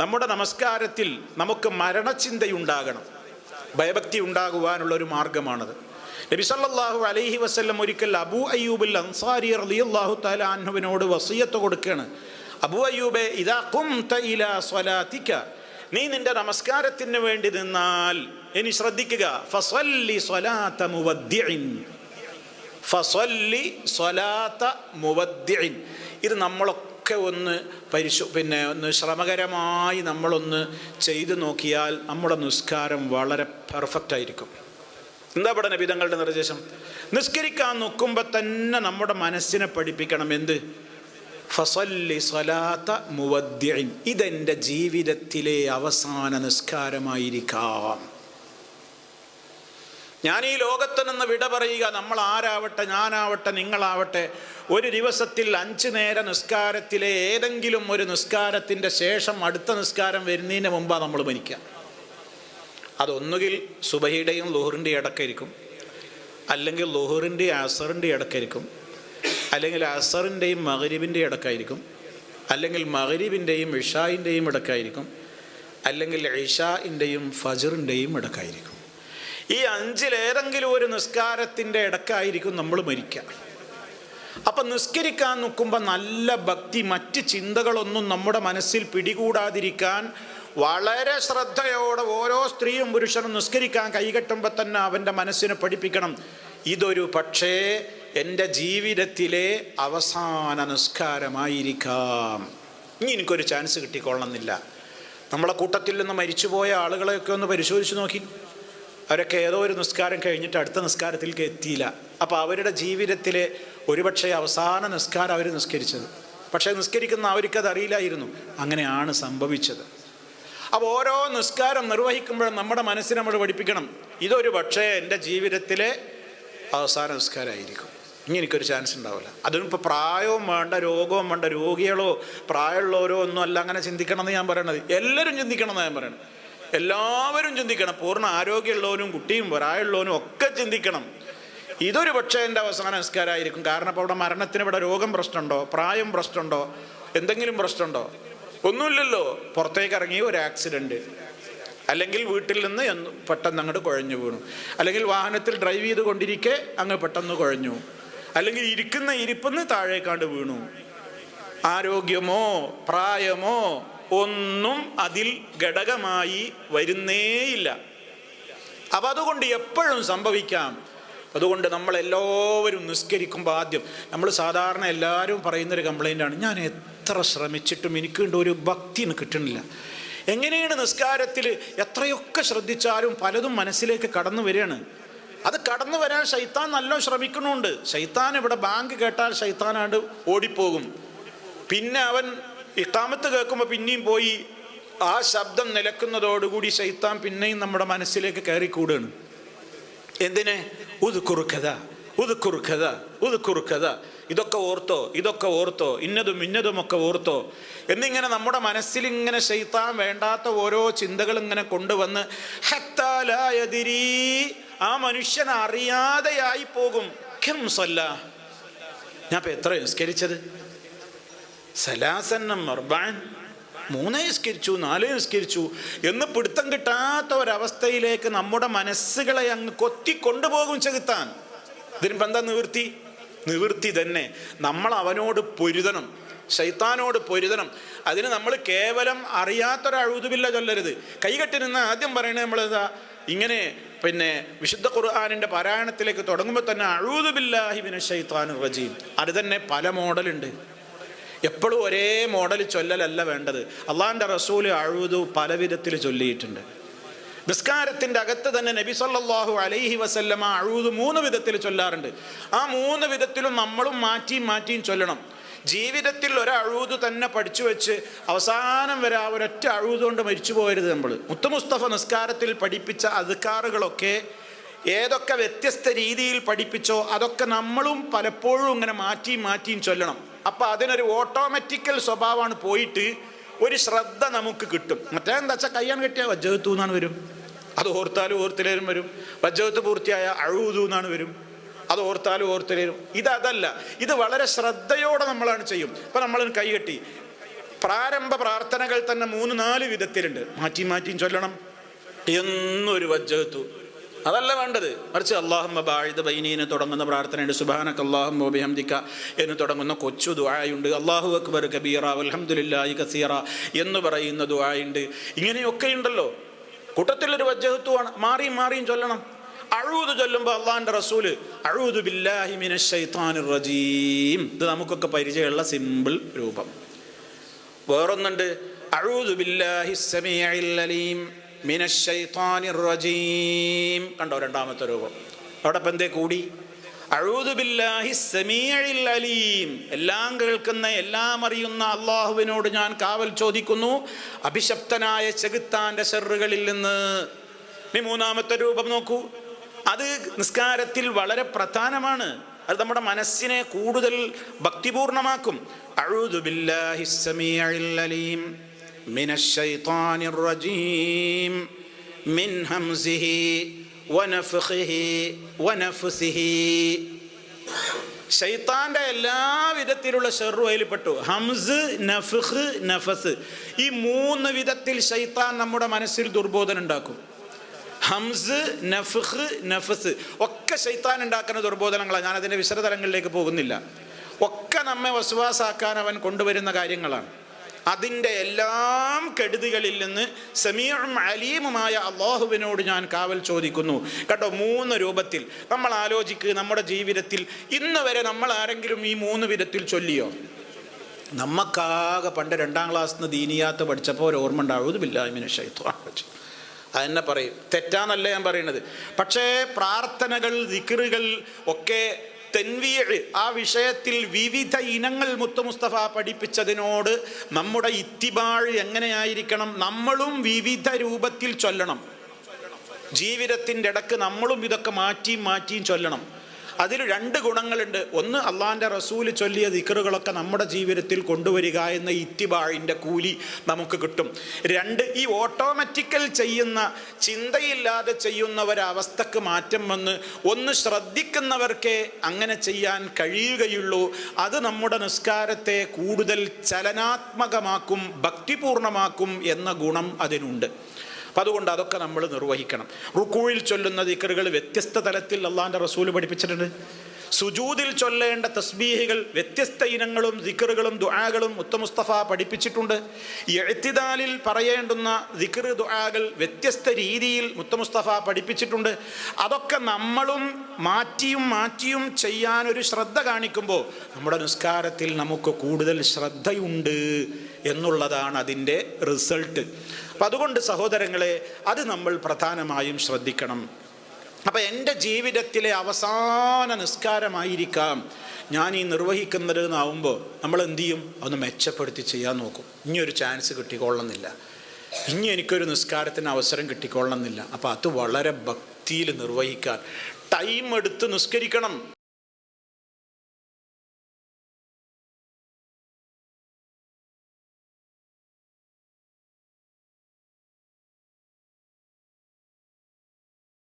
നമ്മുടെ നമസ്കാരത്തിൽ നമുക്ക് മരണചിന്തയുണ്ടാകണം. ഭയഭക്തി ഉണ്ടാകുവാനുള്ള ഒരു മാർഗമാണത്. നബി സല്ലല്ലാഹു അലൈഹി വസ്ല്ലം ഒരിക്കൽ അബു അയ്യൂബിൽ അൻസാരി റളിയല്ലാഹു തആല അൻഹുവിനോട് വസീയത്ത് കൊടുക്കുകയാണ് അബു അയ്യൂബെ ഇതാ ഇലാ സ്വലാത്തിക നീ നിന്റെ നമസ്കാരത്തിന് വേണ്ടി നിന്നാൽ ഇനി ശ്രദ്ധിക്കുക ഫസ്വല്ലി സ്വലാത്ത മുവദ്ദിഇൻ. ഫസ്വല്ലി സ്വലാത്ത മുവദ്ദിഇൻ. ഇത് നമ്മളൊക്കെ ഒന്ന് പരിശു പിന്നെ ഒന്ന് ശ്രമകരമായി നമ്മളൊന്ന് ചെയ്തു നോക്കിയാൽ നമ്മുടെ നിസ്കാരം വളരെ പെർഫെക്റ്റ് ആയിരിക്കും. എന്താ ഇവിടെ നബിതങ്ങളുടെ നിർദ്ദേശം? നിസ്കരിക്കാൻ നോക്കുമ്പോൾ തന്നെ നമ്മുടെ മനസ്സിനെ പഠിപ്പിക്കണം. എന്ത്? ഫസല്ലി സ്വലാത്ത മുവദ്യൻ ഇതെന്റെ ജീവിതത്തിലെ അവസാന നിസ്കാരമായിരിക്കാം. ഞാൻ ഈ ലോകത്ത് നിന്ന് വിട പറയുക നമ്മൾ ആരാവട്ടെ ഞാനാവട്ടെ നിങ്ങളാവട്ടെ ഒരു ദിവസത്തിൽ അഞ്ച് നേര നിസ്കാരത്തിലെ ഏതെങ്കിലും ഒരു നിസ്കാരത്തിന്റെ ശേഷം അടുത്ത നിസ്കാരം വരുന്നതിന് മുമ്പാണ് നമ്മൾ മരിക്കുക. അതൊന്നുകിൽ സുബഹിയുടെയും ലോഹറിന്റെയും ഇടക്കായിരിക്കും അല്ലെങ്കിൽ ലോഹറിന്റെയും അസറിന്റെ ഇടക്കായിരിക്കും അല്ലെങ്കിൽ അസറിന്റെയും മഹരീബിന്റെ ഇടക്കായിരിക്കും അല്ലെങ്കിൽ മഹരീബിന്റെയും ഇഷായിന്റെയും ഇടക്കായിരിക്കും അല്ലെങ്കിൽ ഇഷായിന്റെയും ഫജറിന്റെയും ഇടക്കായിരിക്കും. ഈ അഞ്ചിലേതെങ്കിലും ഒരു നിസ്കാരത്തിന്റെ ഇടക്കായിരിക്കും നമ്മൾ മരിക്കുക. അപ്പം നിസ്കരിക്കാൻ നിൽക്കുമ്പോൾ നല്ല ഭക്തി മറ്റ് ചിന്തകളൊന്നും നമ്മുടെ മനസ്സിൽ പിടികൂടാതിരിക്കാൻ വളരെ ശ്രദ്ധയോടെ ഓരോ സ്ത്രീയും പുരുഷനും നിസ്കരിക്കാൻ കൈകെട്ടുമ്പോൾ തന്നെ അവന്റെ മനസ്സിനെ പഠിപ്പിക്കണം. ഇതൊരു പക്ഷേ എന്റെ ജീവിതത്തിലെ അവസാന നിസ്കാരമായിരിക്കാം. ഇനി എനിക്കൊരു ചാൻസ് കിട്ടിക്കൊള്ളണമെന്നില്ല. നമ്മളെ കൂട്ടത്തിൽ നിന്ന് മരിച്ചുപോയ ആളുകളെയൊക്കെ ഒന്ന് പരിശോധിച്ച് നോക്കി. അവരൊക്കെ ഏതോ ഒരു നിസ്കാരം കഴിഞ്ഞിട്ട് അടുത്ത നിസ്കാരത്തിലേക്ക് എത്തിയില്ല. അപ്പോൾ അവരുടെ ജീവിതത്തിലെ ഒരുപക്ഷെ അവസാന നിസ്കാരം അവർ നിസ്കരിച്ചത്. പക്ഷേ നിസ്കരിക്കുന്ന അവർക്കത് അറിയില്ലായിരുന്നു അങ്ങനെയാണ് സംഭവിച്ചത്. അപ്പോൾ ഓരോ നിസ്കാരം നിർവഹിക്കുമ്പോഴും നമ്മുടെ മനസ്സിനെ നമ്മൾ പഠിപ്പിക്കണം. ഇതൊരു പക്ഷേ എന്റെ ജീവിതത്തിലെ അവസാന നിസ്കാരമായിരിക്കും. ഇനി എനിക്കൊരു ചാൻസ് ഉണ്ടാവില്ല. അതിനിപ്പോൾ പ്രായവും വേണ്ട രോഗവും വേണ്ട രോഗികളോ പ്രായമുള്ളവരോ ഒന്നും അല്ല അങ്ങനെ ചിന്തിക്കണമെന്ന് ഞാൻ പറയണത്. എല്ലാവരും ചിന്തിക്കണമെന്ന് ഞാൻ പറയണത്. എല്ലാവരും ചിന്തിക്കണം. പൂർണ ആരോഗ്യമുള്ളവനും കുട്ടിയും പ്രായമുള്ളവനും ഒക്കെ ചിന്തിക്കണം. ഇതൊരു പക്ഷേ എന്റെ അവസാന നിസ്കാരമായിരിക്കും. കാരണം ഇപ്പോൾ അവിടെ മരണത്തിന് ഇവിടെ രോഗം പ്രശ്നമുണ്ടോ? പ്രായം പ്രശ്നമുണ്ടോ? എന്തെങ്കിലും പ്രശ്നമുണ്ടോ? ഒന്നുമില്ലല്ലോ. പുറത്തേക്ക് ഇറങ്ങി ഒരു ആക്സിഡന്റ് അല്ലെങ്കിൽ വീട്ടിൽ നിന്ന് പെട്ടെന്ന് അങ്ങോട്ട് കുഴഞ്ഞു വീണു. അല്ലെങ്കിൽ വാഹനത്തിൽ ഡ്രൈവ് ചെയ്ത് കൊണ്ടിരിക്കെ അങ്ങ് പെട്ടെന്ന് കുഴഞ്ഞു. അല്ലെങ്കിൽ ഇരിക്കുന്ന ഇരിപ്പെന്ന് താഴേക്കാണ്ട് വീണു. ആരോഗ്യമോ പ്രായമോ ഒന്നും അതിൽ ഘടകമായി വരുന്നേയില്ല. അപ്പം അതുകൊണ്ട് എപ്പോഴും സംഭവിക്കാം. അതുകൊണ്ട് നമ്മളെല്ലാവരും നിസ്കരിക്കുമ്പോൾ ആദ്യം നമ്മൾ സാധാരണ എല്ലാവരും പറയുന്നൊരു കംപ്ലൈന്റാണ് ഞാൻ എത്ര ശ്രമിച്ചിട്ടും എനിക്കുണ്ട് ഒരു ഭക്തി കിട്ടണില്ല എങ്ങനെയാണ് നിസ്കാരത്തിൽ എത്രയൊക്കെ ശ്രദ്ധിച്ചാലും പലതും മനസ്സിലേക്ക് കടന്നു വരികയാണ്. അത് കടന്നു വരാൻ ശൈത്താൻ നല്ലോണം ശ്രമിക്കുന്നുണ്ട്. ശൈത്താൻ ഇവിടെ ബാങ്ക് കേട്ടാൽ ശൈത്താനാണ്ട് ഓടിപ്പോകും. പിന്നെ അവൻ ഇക്കാമത്ത് കേൾക്കുമ്പോൾ പിന്നെയും പോയി ആ ശബ്ദം നിലക്കുന്നതോടുകൂടി ശൈത്താൻ പിന്നെയും നമ്മുടെ മനസ്സിലേക്ക് കയറിക്കൂടുകയാണ് എന്തിനെ? ഉത് കുറുക്കഥ ഉത് കുറുക്കഥ ഉത് കുറുക്കഥ ഇതൊക്കെ ഓർത്തോ ഇതൊക്കെ ഓർത്തോ ഇന്നതും ഇന്നതുമൊക്കെ ഓർത്തോ. എന്നിങ്ങനെ നമ്മുടെ മനസ്സിൽ ഇങ്ങനെ ശൈത്താൻ വേണ്ടാത്ത ഓരോ ചിന്തകൾ ഇങ്ങനെ കൊണ്ടുവന്ന് ഹത്താലായതിരീ ആ മനുഷ്യൻ അറിയാതെയായി പോകും. ഖം സല്ല. ഞാൻ ഇപ്പൊ എത്ര നിസ്കരിച്ചത്? സലാസന്നം മർബാൻ മൂന്നേ നിസ്കരിച്ചു നാലേ നിസ്കരിച്ചു എന്ന് പിടുത്തം കിട്ടാത്ത ഒരവസ്ഥയിലേക്ക് നമ്മുടെ മനസ്സുകളെ അങ്ങ് കൊത്തി കൊണ്ടുപോകും ചെകുത്താൻ. ഇതിനിപ്പോൾ എന്താ നിവൃത്തി? നിവൃത്തി തന്നെ. നമ്മൾ അവനോട് പൊരുതണം. ശൈത്താനോട് പൊരുതണം. അതിന് നമ്മൾ കേവലം അറിയാത്തൊരഴുതുമില്ല ചൊല്ലരുത്. കൈകെട്ടി നിന്ന് ആദ്യം പറയണത് നമ്മളെന്താ? ഇങ്ങനെ പിന്നെ വിശുദ്ധ ഖുർആാനിന്റെ പാരായണത്തിലേക്ക് തുടങ്ങുമ്പോൾ തന്നെ അഴുതുബില്ലാഹിബിന് ഷൈത്താൻ റജീം. അത് തന്നെ പല മോഡലുണ്ട്. എപ്പോഴും ഒരേ മോഡൽ ചൊല്ലലല്ല വേണ്ടത്. അള്ളാഹിന്റെ റസൂൽ അഴുതു പല വിധത്തിൽ ചൊല്ലിയിട്ടുണ്ട്. നിസ്കാരത്തിന്റെ അകത്ത് തന്നെ നബി സല്ലാഹു അലൈഹി വസല്ലമ അഴുതു മൂന്ന് വിധത്തിൽ ചൊല്ലാറുണ്ട്. ആ മൂന്ന് വിധത്തിലും നമ്മളും മാറ്റിയും മാറ്റിയും ചൊല്ലണം. ജീവിതത്തിൽ ഒരഴുതു തന്നെ പഠിച്ചു വെച്ച് അവസാനം വരെ ആ ഒരൊറ്റ അഴുതു കൊണ്ട് മരിച്ചു പോകരുത് നമ്മൾ മുത്തുമുസ്തഫ നിസ്കാരത്തിൽ പഠിപ്പിച്ച അധികാറുകളൊക്കെ ഏതൊക്കെ വ്യത്യസ്ത രീതിയിൽ പഠിപ്പിച്ചോ അതൊക്കെ നമ്മളും പലപ്പോഴും ഇങ്ങനെ മാറ്റിയും മാറ്റിയും ചൊല്ലണം. അപ്പം അതിനൊരു ഓട്ടോമാറ്റിക്കൽ സ്വഭാവമാണ് പോയിട്ട് ഒരു ശ്രദ്ധ നമുക്ക് കിട്ടും. മറ്റേ എന്താ വെച്ചാൽ കയ്യാൻ കെട്ടിയ വജ്രത്തു എന്നാണ് വരും. അത് ഓർത്താലും ഓർത്തിലേരും വരും. വജ്രത്ത് പൂർത്തിയായ അഴുതു എന്നാണ് വരും. അത് ഓർത്താലും ഓർത്തിലേരും ഇത് അതല്ല. ഇത് വളരെ ശ്രദ്ധയോടെ നമ്മളാണ് ചെയ്യും. ഇപ്പം നമ്മൾ കൈ കെട്ടി. പ്രാരംഭ പ്രാർത്ഥനകൾ തന്നെ മൂന്ന് നാല് വിധത്തിലുണ്ട്. മാറ്റി മാറ്റിയും ചൊല്ലണം. എന്നൊരു വജ്ജത്തു അതല്ല വേണ്ടത്. മറിച്ച് അള്ളാഹുമ്മ ബാഴിദ ബൈനീന് തുടങ്ങുന്ന പ്രാർത്ഥനയുണ്ട്. സുബാനക്ക് അള്ളാഹുമ്മ ബിഹംദിക്ക എന്ന് തുടങ്ങുന്ന കൊച്ചു ദുആയുണ്ട്. അള്ളാഹു അക്ബർ കബീറ അലഹമുല്ലായി കസീറ എന്ന് പറയുന്ന ദുആയുണ്ട്. ഇങ്ങനെയൊക്കെ ഉണ്ടല്ലോ. കൂട്ടത്തിലൊരു വജ്ജഹത്വമാണ് മാറിയും മാറിയും ചൊല്ലണം. അഴൂത് ചൊല്ലുമ്പോൾ അള്ളാഹിന്റെ റസൂൽ അഴുതു ബില്ലാഹി മിനശ് ശൈത്താനിർ റജീം. ഇത് നമുക്കൊക്കെ പരിചയമുള്ള സിമ്പിൾ രൂപം. വേറൊന്നുണ്ട് അഴുതു ബില്ലാഹി അലീം. റജീം കണ്ടോ രണ്ടാമത്തെ രൂപം. അവിടെ ഇപ്പം എന്തേ കൂടി അലീം. എല്ലാം കേൾക്കുന്ന എല്ലാം അറിയുന്ന അള്ളാഹുവിനോട് ഞാൻ കാവൽ ചോദിക്കുന്നു. അഭിശപ്തനായ ചെകുത്താന്റെ ഷെറുകളിൽ നിന്ന്. ഇനി മൂന്നാമത്തെ രൂപം നോക്കൂ. അത് നിസ്കാരത്തിൽ വളരെ പ്രധാനമാണ്. അത് നമ്മുടെ മനസ്സിനെ കൂടുതൽ ഭക്തിപൂർണമാക്കും. അഊദു ബില്ലാഹി സമീഇൽ അലീം. മിനശ് الشيطان الرجيم. മിൻ ഹംസിഹി ونفخه വനഫ്സിഹി ഷെയ്ത്താന്റെ എല്ലാ വിധത്തിലുള്ള ഷെറു അതിൽപ്പെട്ടു. ഹംസ് നഫ്ഹ് നഫസ്. ഈ മൂന്ന് വിധത്തിൽ ഷെയ്ത്താൻ നമ്മുടെ മനസ്സിൽ ദുർബോധനം ഉണ്ടാക്കും. ഹംസ് നഫ്ഹ് നഫസ്. ഒക്കെ ഷെയ്ത്താൻ ഉണ്ടാക്കുന്ന ദുർബോധനങ്ങളാണ് ഞാൻ അതിന്റെ വിശദതലങ്ങളിലേക്ക് പോകുന്നില്ല. ഒക്കെ നമ്മെ വസുവാസാക്കാൻ അവൻ കൊണ്ടുവരുന്ന കാര്യങ്ങളാണ്. അതിന്റെ എല്ലാം കെടുതികളിൽ നിന്ന് സമീറും അലീമുമായ അള്ളാഹുവിനോട് ഞാൻ കാവൽ ചോദിക്കുന്നു. കേട്ടോ മൂന്ന് രൂപത്തിൽ. നമ്മൾ ആലോചിക്കുക നമ്മുടെ ജീവിതത്തിൽ ഇന്ന് വരെ നമ്മൾ ആരെങ്കിലും ഈ മൂന്ന് വിധത്തിൽ ചൊല്ലിയോ? നമുക്കാകെ പണ്ട് രണ്ടാം ക്ലാസ് നിന്ന് ദീനിയാത്ത് പഠിച്ചപ്പോൾ ഒരു ഓർമ്മ ഉണ്ടാവും. ബില്ലാമിന് വെച്ചു അതെന്നെ പറയും. തെറ്റാന്നല്ല ഞാൻ പറയുന്നത് പക്ഷേ പ്രാർത്ഥനകൾ ദിക്കറുകൾ ഒക്കെ തെൻവീഴ്. ആ വിഷയത്തിൽ വിവിധ ഇനങ്ങൾ മുത്തു മുസ്തഫ പഠിപ്പിച്ചതിനോട് നമ്മുടെ ഇത്തിബാഴ് എങ്ങനെയായിരിക്കണം നമ്മളും വിവിധ രൂപത്തിൽ ചൊല്ലണം. ജീവിതത്തിന്റെ ഇടയ്ക്ക് നമ്മളും ഇതൊക്കെ മാറ്റിയും മാറ്റിയും ചൊല്ലണം. അതിൽ രണ്ട് ഗുണങ്ങളുണ്ട്. ഒന്ന് അള്ളാഹിന്റെ റസൂൽ ചൊല്ലിയ ദിക്കറുകളൊക്കെ നമ്മുടെ ജീവിതത്തിൽ കൊണ്ടുവരിക എന്ന ഇത്തിബാഴിന്റെ കൂലി നമുക്ക് കിട്ടും. രണ്ട് ഈ ഓട്ടോമാറ്റിക്കൽ ചെയ്യുന്ന ചിന്തയില്ലാതെ ചെയ്യുന്ന ഒരവസ്ഥക്ക് മാറ്റം വന്ന് ഒന്ന് ശ്രദ്ധിക്കുന്നവർക്കേ അങ്ങനെ ചെയ്യാൻ കഴിയുകയുള്ളൂ. അത് നമ്മുടെ നിസ്കാരത്തെ കൂടുതൽ ചലനാത്മകമാക്കും ഭക്തിപൂർണമാക്കും എന്ന ഗുണം അതിനുണ്ട്. അപ്പം അതുകൊണ്ട് അതൊക്കെ നമ്മൾ നിർവഹിക്കണം. റുക്കൂഴിൽ ചൊല്ലുന്ന ദിക്കറുകൾ വ്യത്യസ്ത തലത്തിൽ അള്ളാഹിന്റെ റസൂൽ പഠിപ്പിച്ചിട്ടുണ്ട്. സുജൂതിൽ ചൊല്ലേണ്ട തസ്ബീഹികൾ വ്യത്യസ്ത ഇനങ്ങളും ദിക്കറുകളും ദുആകളും മുത്തമുസ്തഫ പഠിപ്പിച്ചിട്ടുണ്ട്. എഴുത്തിദാലിൽ പറയേണ്ടുന്ന ദിക്കർ ദുആകൾ വ്യത്യസ്ത രീതിയിൽ മുത്തമുസ്തഫ പഠിപ്പിച്ചിട്ടുണ്ട്. അതൊക്കെ നമ്മളും മാറ്റിയും മാറ്റിയും ചെയ്യാനൊരു ശ്രദ്ധ കാണിക്കുമ്പോൾ നമ്മുടെ നിസ്കാരത്തിൽ നമുക്ക് കൂടുതൽ ശ്രദ്ധയുണ്ട് എന്നുള്ളതാണ് അതിന്റെ റിസൾട്ട്. അപ്പം അതുകൊണ്ട് സഹോദരങ്ങളെ അത് നമ്മൾ പ്രധാനമായും ശ്രദ്ധിക്കണം. അപ്പം എന്റെ ജീവിതത്തിലെ അവസാന നിസ്കാരമായിരിക്കാം. ഞാൻ ഈ നിർവഹിക്കുന്നത് എന്നാവുമ്പോൾ നമ്മൾ എന്തു ചെയ്യും? ഒന്ന് മെച്ചപ്പെടുത്തി ചെയ്യാൻ നോക്കും. ഇനി ഒരു ചാൻസ് കിട്ടിക്കൊള്ളുന്നില്ല. ഇനി എനിക്കൊരു നിസ്കാരത്തിന് അവസരം കിട്ടിക്കൊള്ളുന്നില്ല. അപ്പോൾ അത് വളരെ ഭക്തിയിൽ നിർവഹിക്കാൻ. ടൈം എടുത്ത് നിസ്കരിക്കണം.